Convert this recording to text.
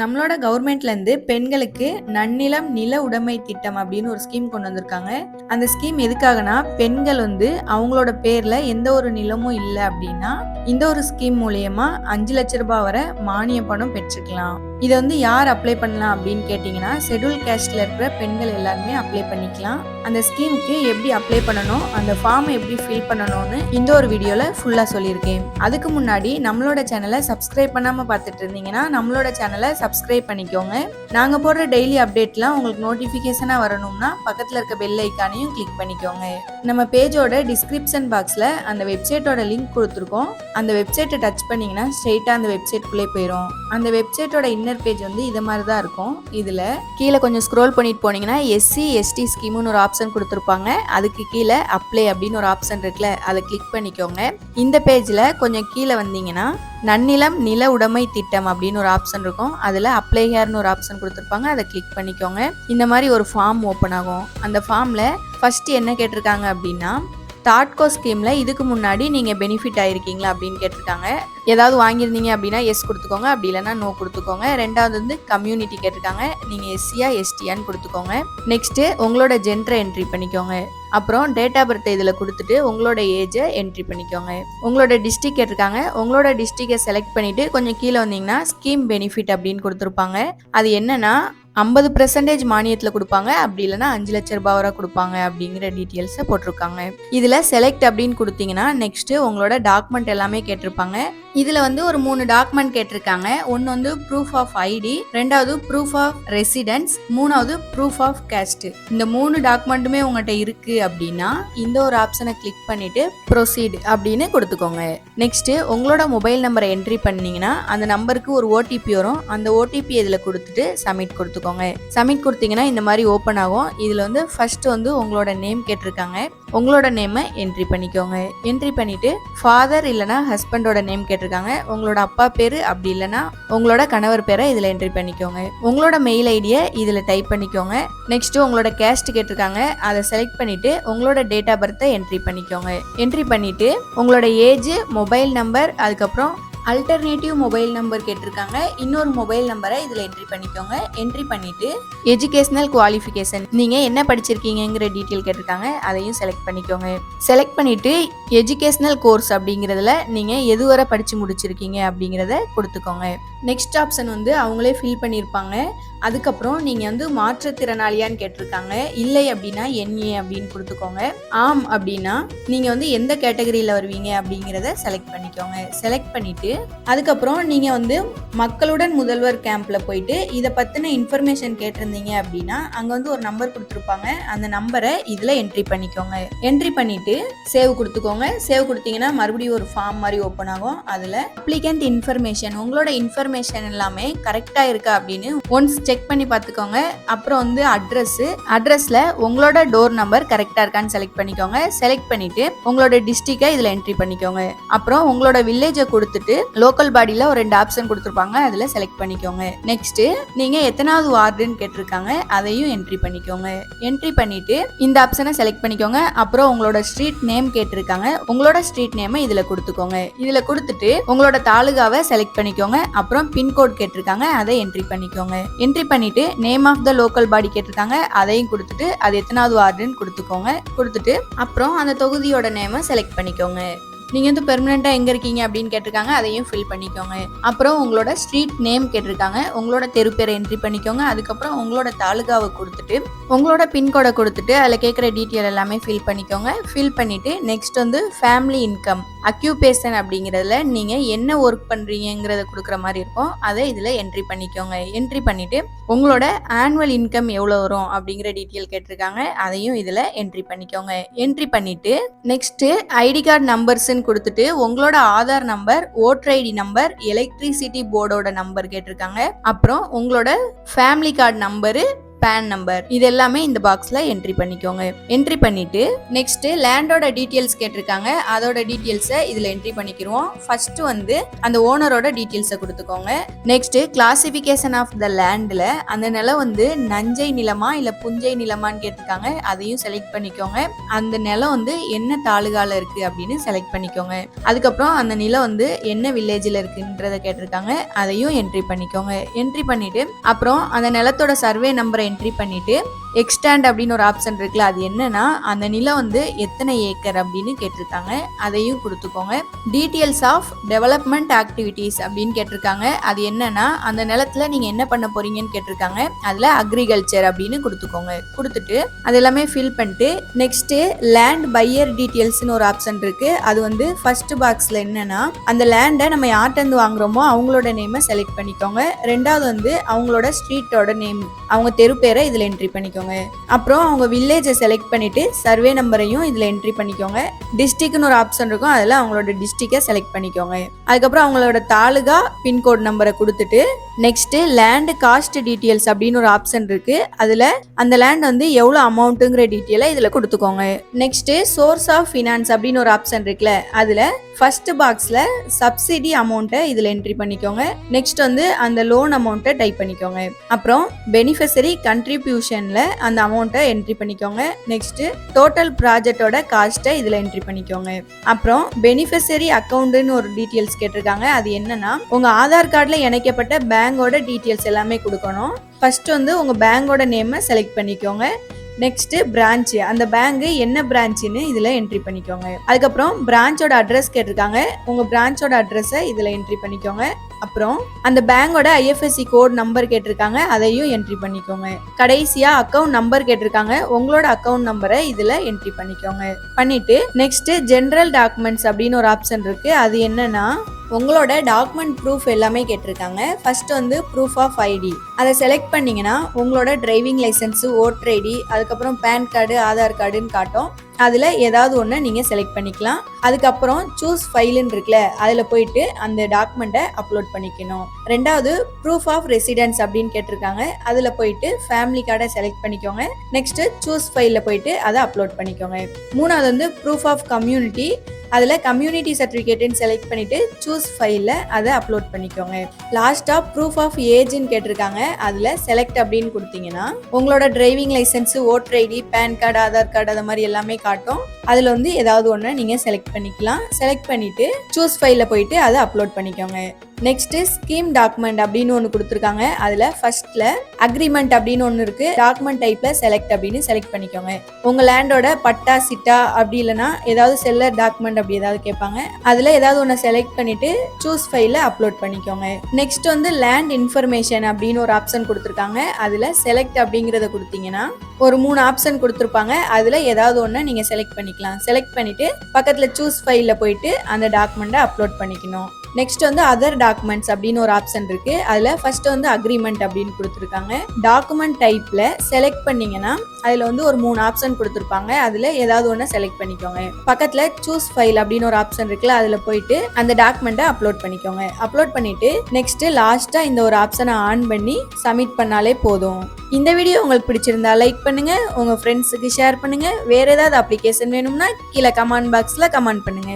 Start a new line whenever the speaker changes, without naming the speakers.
நம்மளோட கவர்மெண்ட்லேருந்து பெண்களுக்கு நன்னிலம் நில உடைமை திட்டம் அப்படின்னு ஒரு ஸ்கீம் கொண்டு வந்திருக்காங்க. அந்த ஸ்கீம் எதுக்காகனா பெண்கள் வந்து அவங்களோட பேரில் எந்த ஒரு நிலமும் இல்லை அப்படின்னா இந்த ஒரு ஸ்கீம் மூலயமா அஞ்சு லட்ச ரூபாய் வரை மானிய பணம் பெற்றுக்கலாம். இதை வந்து யார் அப்ளை பண்ணலாம் அப்படின்னு கேட்டிங்கன்னா ஷெட்யூல் கேஸ்டில் இருக்கிற பெண்கள் எல்லாருமே அப்ளை பண்ணிக்கலாம். அந்த ஸ்கீமுக்கு எப்படி அப்ளை பண்ணணும் அந்த ஃபார்மை எப்படி ஃபில் பண்ணணும்னு இந்த ஒரு வீடியோவில் ஃபுல்லாக சொல்லியிருக்கேன். அதுக்கு முன்னாடி நம்மளோட சேனலை சப்ஸ்கிரைப் பண்ணாமல் பார்த்துட்டு இருந்தீங்கன்னா நம்மளோட சேனலை சப்ஸ்கிரைப் பண்ணிக்கோங்க. நாங்கள் போடுற டெய்லி அப்டேட்லாம் உங்களுக்கு நோட்டிஃபிகேஷனாக வரணும்னா பக்கத்தில் இருக்க பெல் ஐக்கானையும் கிளிக் பண்ணிக்கோங்க. நம்ம பேஜோட டிஸ்கிரிப்ஷன் பாக்ஸில் அந்த வெப்சைட்டோட லிங்க் கொடுத்துருக்கோம். அந்த வெப்சைட்டை டச் பண்ணிங்கன்னா ஸ்ட்ரெயிட்டாக அந்த வெப்சைட்குள்ளே போயிடும் அந்த வெப்சைட்டோட இன்னர் பேஜ் வந்து இது மாதிரி தான் இருக்கும். இதில் கீழே கொஞ்சம் ஸ்க்ரோல் பண்ணிட்டு போனீங்கன்னா எஸ்சி எஸ்டி ஸ்கீம்னு ஒரு ஆப்ஷன் கொடுத்துருப்பாங்க. அதுக்கு கீழே அப்ளை அப்படின்னு ஒரு ஆப்ஷன் இருக்குல்ல அதை கிளிக் பண்ணிக்கோங்க. இந்த பேஜில் கொஞ்சம் கீழே வந்தீங்கன்னா நன்னிலம் நில உடைமை திட்டம் அப்படின்னு ஒரு ஆப்ஷன் இருக்கும். அதில் அப்ளை ஹேர்னு ஒரு ஆப்ஷன் கொடுத்துருப்பாங்க அதை கிளிக் பண்ணிக்கோங்க. இந்த மாதிரி ஒரு ஃபார்ம் ஓப்பன் ஆகும். அந்த ஃபார்மில் ஃபஸ்ட்டு என்ன கேட்டிருக்காங்க அப்படின்னா தாட்கோ ஸ்கீமில் இதுக்கு முன்னாடி நீங்கள் பெனிஃபிட் ஆகிருக்கீங்களா அப்படின்னு கேட்டிருக்காங்க. ஏதாவது வாங்கியிருந்தீங்க அப்படின்னா எஸ் கொடுத்துக்கோங்க அப்படி இல்லைன்னா நோ கொடுத்துக்கோங்க. ரெண்டாவது வந்து கம்யூனிட்டி கேட்டிருக்காங்க. நீங்கள் எஸ்சியா எஸ்டியான்னு கொடுத்துக்கோங்க. நெக்ஸ்ட்டு உங்களோட ஜென்டரை என்ட்ரி பண்ணிக்கோங்க. அப்புறம் டேட் ஆஃப் பர்த் இதில் கொடுத்துட்டு உங்களோட ஏஜை என்ட்ரி பண்ணிக்கோங்க. உங்களோட டிஸ்ட்ரிக் கேட்டிருக்காங்க. உங்களோட டிஸ்ட்ரிக்டை செலக்ட் பண்ணிவிட்டு கொஞ்சம் கீழே வந்தீங்கன்னா ஸ்கீம் பெனிஃபிட் அப்படின்னு கொடுத்துருப்பாங்க. அது என்னென்னா ஐம்பது பெர்சன்டேஜ் மானியத்தில் கொடுப்பாங்க. அப்படி இல்லைன்னா அஞ்சு லட்ச ரூபாய் வரை கொடுப்பாங்க அப்படிங்கிற டீட்டெயில்ஸை போட்டிருக்காங்க. இதில் செலக்ட் அப்படின்னு கொடுத்தீங்கன்னா நெக்ஸ்ட்டு உங்களோட டாக்குமெண்ட் எல்லாமே கேட்டிருப்பாங்க. இதில் வந்து ஒரு மூணு டாக்குமெண்ட் கேட்டிருக்காங்க. ஒன்று வந்து ப்ரூஃப் ஆஃப் ஐடி ரெண்டாவது ப்ரூஃப் ஆஃப் ரெசிடென்ஸ் மூணாவது ப்ரூஃப் ஆஃப் கேஸ்ட் இந்த மூணு டாக்குமெண்ட்டுமே உங்கள்கிட்ட இருக்குது அப்படின்னா இந்த ஒரு ஆப்ஷனை கிளிக் பண்ணிவிட்டு ப்ரொசீட் அப்படின்னு கொடுத்துக்கோங்க. நெக்ஸ்ட்டு உங்களோட மொபைல் நம்பரை என்ட்ரி பண்ணீங்கன்னா அந்த நம்பருக்கு ஒரு ஓடிபி வரும். அந்த ஓடிபி இதில் கொடுத்துட்டு சப்மிட் கொடுத்துக்கோங்க. சப்மிட் கொடுத்தீங்கன்னா இந்த மாதிரி ஓப்பன் ஆகும். இதில் வந்து ஃபர்ஸ்ட் வந்து உங்களோட நேம் கேட்டிருக்காங்க. உங்களோட நேமை என்ட்ரி பண்ணிக்கோங்க. என்ட்ரி பண்ணிட்டு ஃபாதர் இல்லைனா ஹஸ்பண்டோட நேம் கேட்டிருக்காங்க. உங்களோட அப்பா பேர் அப்படி இல்லைனா உங்களோட கணவர் பேரை இதில் என்ட்ரி பண்ணிக்கோங்க. உங்களோட மெயில் ஐடியை இதில் டைப் பண்ணிக்கோங்க. நெக்ஸ்ட்டு உங்களோட கேஸ்ட் கேட்டிருக்காங்க. அதை செலக்ட் பண்ணிவிட்டு உங்களோட டேட் ஆஃப் பர்த்தை என்ட்ரி பண்ணிக்கோங்க. என்ட்ரி பண்ணிவிட்டு உங்களோட ஏஜ் மொபைல் நம்பர் அதுக்கப்புறம் அல்டர்னேட்டிவ் மொபைல் நம்பர் கேட்டிருக்காங்க. இன்னொரு மொபைல் நம்பரை இதில் என்ட்ரி பண்ணிக்கோங்க. என்ட்ரி பண்ணிவிட்டு எஜுகேஷ்னல் குவாலிஃபிகேஷன் நீங்கள் என்ன படிச்சிருக்கீங்கிற டீட்டெயில் கேட்டிருக்காங்க. அதையும் செலக்ட் பண்ணிக்கோங்க. செலக்ட் பண்ணிவிட்டு எஜுகேஷ்னல் கோர்ஸ் அப்படிங்கிறதுல நீங்கள் எதுவரை படித்து முடிச்சிருக்கீங்க அப்படிங்கிறத கொடுத்துக்கோங்க. நெக்ஸ்ட் ஆப்ஷன் வந்து அவங்களே ஃபில் பண்ணியிருப்பாங்க அதுக்கப்புறம் நீங்கள் வந்து மாற்றுத்திறனாளியான்னு கேட்டிருக்காங்க. இல்லை அப்படின்னா என்ஏ அப்படின்னு கொடுத்துக்கோங்க. ஆம் அப்படின்னா நீங்கள் வந்து எந்த கேட்டகரியில் வருவீங்க அப்படிங்கிறத செலக்ட் பண்ணிக்கோங்க. செலக்ட் பண்ணிவிட்டு அதுக்கப்புறம் நீங்கள் வந்து மக்களுடன் முதல்வர் கேம்பில் போயிட்டு இதை பற்றின இன்ஃபர்மேஷன் கேட்டிருந்தீங்க அப்படின்னா அங்கே வந்து ஒரு நம்பர் கொடுத்துருப்பாங்க. அந்த நம்பரை இதில் என்ட்ரி பண்ணிக்கோங்க. என்ட்ரி பண்ணிவிட்டு சேவ் கொடுத்துக்கோங்க. சேவ் கொடுத்தீங்கன்னா மறுபடியும் ஒரு ஃபார்ம் மாதிரி ஓப்பன் ஆகும். அதில் அப்ளிகண்ட் இன்ஃபர்மேஷன் உங்களோட இன்ஃபர்மேஷன் எல்லாமே கரெக்டாக இருக்கா அப்படின்னு ஒன்ஸ் செக் பண்ணி பார்த்துக்கோங்க. அப்புறம் வந்து அட்ரஸ்ஸு அட்ரஸில் உங்களோட டோர் நம்பர் கரெக்டாக இருக்கான்னு செலக்ட் பண்ணிக்கோங்க. செலக்ட் பண்ணிவிட்டு உங்களோட டிஸ்ட்ரிக்டை இதில் என்ட்ரி பண்ணிக்கோங்க. அப்புறம் உங்களோட வில்லேஜை கொடுத்துட்டு லோக்கல் பாடியில் ஒரு ரெண்டு ஆப்ஷன் கொடுத்துருப்பாங்க. அதில் செலக்ட் பண்ணிக்கோங்க. நெக்ஸ்ட்டு நீங்கள் எத்தனாவது வார்டுன்னு கேட்டிருக்காங்க. அதையும் என்ட்ரி பண்ணிக்கோங்க. என்ட்ரி பண்ணிவிட்டு இந்த ஆப்ஷனை செலக்ட் பண்ணிக்கோங்க. அப்புறம் உங்களோட ஸ்ட்ரீட் நேம் கேட்டிருக்காங்க. உங்களோட ஸ்ட்ரீட் நேமை இதில் கொடுத்துக்கோங்க. இதில் கொடுத்துட்டு உங்களோட தாலுகாவை செலக்ட் பண்ணிக்கோங்க. அப்புறம் பின்கோட் கேட்டிருக்காங்க. அதை என்ட்ரி பண்ணிக்கோங்க. என்ட்ரி பண்ணிட்டு name of the local body கேட்டிருக்காங்க. அதையும் கொடுத்துட்டு அது எத்தனாவது வார்டுன்னு கொடுத்துக்கோங்க. கொடுத்துட்டு அப்புறம் அந்த தொகுதியோட நேமை செலக்ட் பண்ணிக்கோங்க. நீங்கள் வந்து பெர்மனெண்ட்டாக எங்கே இருக்கீங்க அப்படின்னு கேட்டிருக்காங்க அதையும் ஃபில் பண்ணிக்கோங்க. அப்புறம் உங்களோட ஸ்ட்ரீட் நேம் கேட்டிருக்காங்க உங்களோட தெரு பேரை என்ட்ரி பண்ணிக்கோங்க அதுக்கப்புறம் உங்களோட தாலுகாவை கொடுத்துட்டு உங்களோட பின்கோடை கொடுத்துட்டு அதில் கேட்குற டீட்டெயில் எல்லாமே ஃபில் பண்ணிக்கோங்க. ஃபில் பண்ணிவிட்டு நெக்ஸ்ட் வந்து ஃபேமிலி இன்கம் அக்யூபேஷன் அப்படிங்கிறதுல நீங்கள் என்ன ஒர்க் பண்ணுறீங்கிறத கொடுக்குற மாதிரி இருக்கும். அதை இதில் என்ட்ரி பண்ணிக்கோங்க. என்ட்ரி பண்ணிவிட்டு உங்களோட ஆனுவல் இன்கம் எவ்வளோ வரும் அப்படிங்கிற டீட்டெயில் கேட்டிருக்காங்க. அதையும் இதில் என்ட்ரி பண்ணிக்கோங்க. என்ட்ரி பண்ணிவிட்டு நெக்ஸ்ட்டு ஐடி கார்டு நம்பர்ஸ்ன்னு கொடுத்துட்டு உங்களோட Aadhaar number voter ID number electricity போர்டோட number கேட்டிருக்காங்க. அப்புறம் உங்களோட family card number PAN number இது எல்லாமே இந்த பாக்ஸ்ல என்ட்ரி பண்ணிக்கோங்க. என்ட்ரி பண்ணிட்டு நெக்ஸ்ட் லேண்டோட டீட்டெயில்ஸ் கேட்டிருக்காங்க. அதோட டீட்டெயில்ஸை இதுல என்ட்ரி பண்ணிக்கிறோம் ஃபர்ஸ்ட் வந்து அந்த ஓனரோட டீட்டெயில்ஸை கொடுத்துக்கோங்க. நெக்ஸ்ட் கிளாசிபிகேஷன் ஆஃப் த லேண்ட்ல அந்த நிலம் வந்து நஞ்சை நிலமா இல்ல புஞ்சை நிலமான்னு கேட்டிருக்காங்க. அதையும் செலக்ட் பண்ணிக்கோங்க. அந்த நிலம் வந்து என்ன தாலுகால இருக்கு அப்படின்னு செலக்ட் பண்ணிக்கோங்க. அதுக்கப்புறம் அந்த நிலம் வந்து என்ன வில்லேஜில் இருக்குன்றத கேட்டிருக்காங்க. அதையும் என்ட்ரி பண்ணிக்கோங்க. என்ட்ரி பண்ணிட்டு அப்புறம் அந்த நிலத்தோட சர்வே நம்பரை என்ட்ரி பண்ணிவிட்டு எக்ஸ்டாண்ட் அப்படின்னு ஒரு ஆப்ஷன் இருக்குல்ல அது என்னன்னா அந்த நிலம் வந்து எத்தனை ஏக்கர் அப்படின்னு கேட்டிருக்காங்க. அதையும் கொடுத்துக்கோங்க. டீட்டெயில்ஸ் ஆஃப் டெவலப்மெண்ட் ஆக்டிவிட்டீஸ் அப்படின்னு கேட்டிருக்காங்க. அது என்னன்னா அந்த நிலத்துல நீங்க என்ன பண்ண போறீங்கன்னு கேட்டிருக்காங்க. அதுல அக்ரிகல்ச்சர் அப்படின்னு கொடுத்துக்கோங்க. கொடுத்துட்டு அது எல்லாமே ஃபில் பண்ணிட்டு நெக்ஸ்ட் லேண்ட் பையர் டீட்டெயில்ஸ்னு ஒரு ஆப்ஷன் இருக்கு. அது வந்து ஃபர்ஸ்ட் பாக்ஸ்ல என்னன்னா அந்த லேண்டை நம்ம யார்கிட்ட வாங்குறோமோ அவங்களோட நேமை செலக்ட் பண்ணிக்கோங்க. ரெண்டாவது வந்து அவங்களோட ஸ்ட்ரீட்டோட நேம் அவங்க தெரு பேரை இதுல என்ட்ரி பண்ணிக்கோங்க. அப்புறம் அவங்க வில்லேஜை செலக்ட் பண்ணிட்டு சர்வே நம்பரையும் இதில் என்ட்ரி பண்ணிக்கோங்க. டிஸ்ட்ரிக்ட்னு ஒரு ஆப்ஷன் இருக்கும். அதில் அவங்களோட டிஸ்ட்ரிக்டை செலக்ட் பண்ணிக்கோங்க. அதுக்கப்புறம் அவங்களோட தாலுகா பின்கோட் நம்பரை கொடுத்துட்டு நெக்ஸ்ட்டு லேண்டு காஸ்ட் டீட்டெயில்ஸ் அப்படின்னு ஒரு ஆப்ஷன் இருக்குது அதில் அந்த லேண்ட் வந்து எவ்வளோ அமௌண்ட்டுங்கிற டீட்டெயிலை இதில் கொடுத்துக்கோங்க. நெக்ஸ்ட்டு சோர்ஸ் ஆஃப் ஃபினான்ஸ் அப்படின்னு ஒரு ஆப்ஷன் இருக்குல்ல அதில் ஃபர்ஸ்ட் பாக்ஸில் சப்சிடி அமௌண்ட்டை இதில் என்ட்ரி பண்ணிக்கோங்க. நெக்ஸ்ட் வந்து அந்த லோன் அமௌண்ட்டை டைப் பண்ணிக்கோங்க. அப்புறம் பெனிஃபிஷரி கண்ட்ரிபியூஷனில் அந்த அமௌண்ட்டை என்ட்ரி பண்ணிக்கோங்க. நெக்ஸ்ட்டு டோட்டல் ப்ராஜெக்டோட காஸ்ட்டை இதில் என்ட்ரி பண்ணிக்கோங்க. அப்புறம் பெனிஃபிஷரி அக்கௌண்ட்டுன்னு ஒரு டீட்டெயில்ஸ் கேட்டிருக்காங்க. அது என்னன்னா உங்கள் ஆதார் கார்டில் இணைக்கப்பட்ட பேங்கோட டீட்டெயில்ஸ் எல்லாமே கொடுக்கணும். ஃபர்ஸ்ட் வந்து உங்கள் பேங்கோட நேமை செலக்ட் பண்ணிக்கோங்க. நெக்ஸ்ட் பிரான்ச் அந்த பேங்க் என்ன பிரான்ச்சுன்னு இதில் என்ட்ரி பண்ணிக்கோங்க. அதுக்கப்புறம் பிரான்ச்சோட அட்ரஸ் கேட்டிருக்காங்க. உங்கள் பிரான்ச்சோட அட்ரஸை இதில் என்ட்ரி பண்ணிக்கோங்க. அப்புறம் அந்த பேங்கோட ஐஎஃப்எஸ்சி கோட் நம்பர் கேட்டிருக்காங்க. அதையும் என்ட்ரி பண்ணிக்கோங்க. கடைசியா அக்கவுண்ட் நம்பர் கேட்டிருக்காங்க. உங்களோட அக்கவுண்ட் நம்பரை இதுல என்ட்ரி பண்ணிக்கோங்க. பண்ணிட்டு நெக்ஸ்ட் ஜென்ரல் டாக்குமெண்ட்ஸ் அப்படின்னு ஒரு ஆப்ஷன் இருக்கு. அது என்னன்னா உங்களோட டாக்குமெண்ட் ப்ரூஃப் எல்லாமே கேட்டிருக்காங்க. ஃபர்ஸ்ட் வந்து ப்ரூஃப் ஆஃப் ஐடி அதை செலக்ட் பண்ணீங்கன்னா உங்களோட டிரைவிங் லைசன்ஸு ஓட்டர் ஐடி அதுக்கப்புறம் பேன் கார்டு ஆதார் கார்டுன்னு காட்டும். அதில் ஏதாவது ஒன்று நீங்கள் செலக்ட் பண்ணிக்கலாம். அதுக்கப்புறம் சூஸ் ஃபைலுன்னு இருக்குல்ல அதில் போயிட்டு அந்த டாக்குமெண்ட்டை அப்லோட் பண்ணிக்கணும். ரெண்டாவது ப்ரூஃப் ஆஃப் ரெசிடென்ஸ் அப்படின்னு கேட்டிருக்காங்க. அதில் போயிட்டு ஃபேமிலி கார்டை செலக்ட் பண்ணிக்கோங்க. நெக்ஸ்ட்டு சூஸ் ஃபைலில் போயிட்டு அதை அப்லோட் பண்ணிக்கோங்க. மூணாவது வந்து ப்ரூஃப் ஆஃப் கம்யூனிட்டி அதில் கம்யூனிட்டி சர்டிஃபிகேட்டுன்னு செலக்ட் பண்ணிவிட்டு சூஸ் ஃபைலில் அதை அப்லோட் பண்ணிக்கோங்க. லாஸ்ட்டாக ப்ரூஃப் ஆஃப் ஏஜ்னு கேட்டிருக்காங்க. அதில் செலக்ட் அப்படின்னு கொடுத்தீங்கன்னா உங்களோட driving licence voter ID PAN card Aadhaar card அது மாதிரி எல்லாமே காட்டும். அதில் வந்து ஏதாவது ஒன்று நீங்கள் செலக்ட் பண்ணிக்கலாம். செலக்ட் பண்ணிவிட்டு சூஸ் ஃபைலில் போயிட்டு அதை அப்லோட் பண்ணிக்கோங்க. நெக்ஸ்ட் ஸ்கீம் டாக்குமெண்ட் அப்படின்னு ஒன்று கொடுத்துருக்காங்க. அதில் ஃபர்ஸ்ட்ல அக்ரிமெண்ட் அப்படின்னு ஒன்று இருக்கு. டாக்குமெண்ட் டைப்ல செலக்ட் அப்படின்னு செலக்ட் பண்ணிக்கோங்க. உங்க லேண்டோட பட்டா சிட்டா அப்படி இல்லைன்னா ஏதாவது செல்லர் டாக்குமெண்ட் அப்படி ஏதாவது கேட்பாங்க. அதில் ஏதாவது ஒன்று செலக்ட் பண்ணிட்டு சூஸ் ஃபைல அப்லோட் பண்ணிக்கோங்க. நெக்ஸ்ட் வந்து லேண்ட் இன்ஃபர்மேஷன் அப்படின்னு ஒரு ஆப்ஷன் கொடுத்துருக்காங்க. அதில் செலக்ட் அப்படிங்கிறத கொடுத்தீங்கன்னா ஒரு மூணு ஆப்ஷன் கொடுத்துருப்பாங்க. அதில் ஏதாவது ஒன்று நீங்கள் செலக்ட் பண்ணிக்கலாம். செலக்ட் பண்ணிட்டு பக்கத்தில் சூஸ் ஃபைலில் போயிட்டு அந்த டாக்குமெண்ட்டை அப்லோட் பண்ணிக்கணும். நெக்ஸ்ட் வந்து அதர் டாக்குமெண்ட்ஸ் அப்படின்னு ஒரு ஆப்ஷன் இருக்கு. அதுல ஃபர்ஸ்ட் வந்து அக்ரிமெண்ட் அப்படின்னு கொடுத்துருக்காங்க. டாக்குமெண்ட் டைப்ல செலக்ட் பண்ணீங்கன்னா அதுல வந்து ஒரு மூணு ஆப்ஷன் கொடுத்துருப்பாங்க. அதுல ஏதாவது ஒன்று செலக்ட் பண்ணிக்கோங்க. பக்கத்துல சூஸ் ஃபைல் அப்படின்னு ஒரு ஆப்ஷன் இருக்குல்ல அதுல போயிட்டு அந்த டாக்குமெண்ட்டை அப்லோட் பண்ணிக்கோங்க. அப்லோட் பண்ணிட்டு நெக்ஸ்ட் லாஸ்டா இந்த ஒரு ஆப்ஷனை ஆன் பண்ணி சப்மிட் பண்ணாலே போதும். இந்த வீடியோ உங்களுக்கு பிடிச்சிருந்தா லைக் பண்ணுங்க. உங்க ஃப்ரெண்ட்ஸுக்கு ஷேர் பண்ணுங்க. வேற ஏதாவது அப்ளிகேஷன் வேணும்னா கீழே கமெண்ட் பாக்ஸ்ல கமெண்ட் பண்ணுங்க.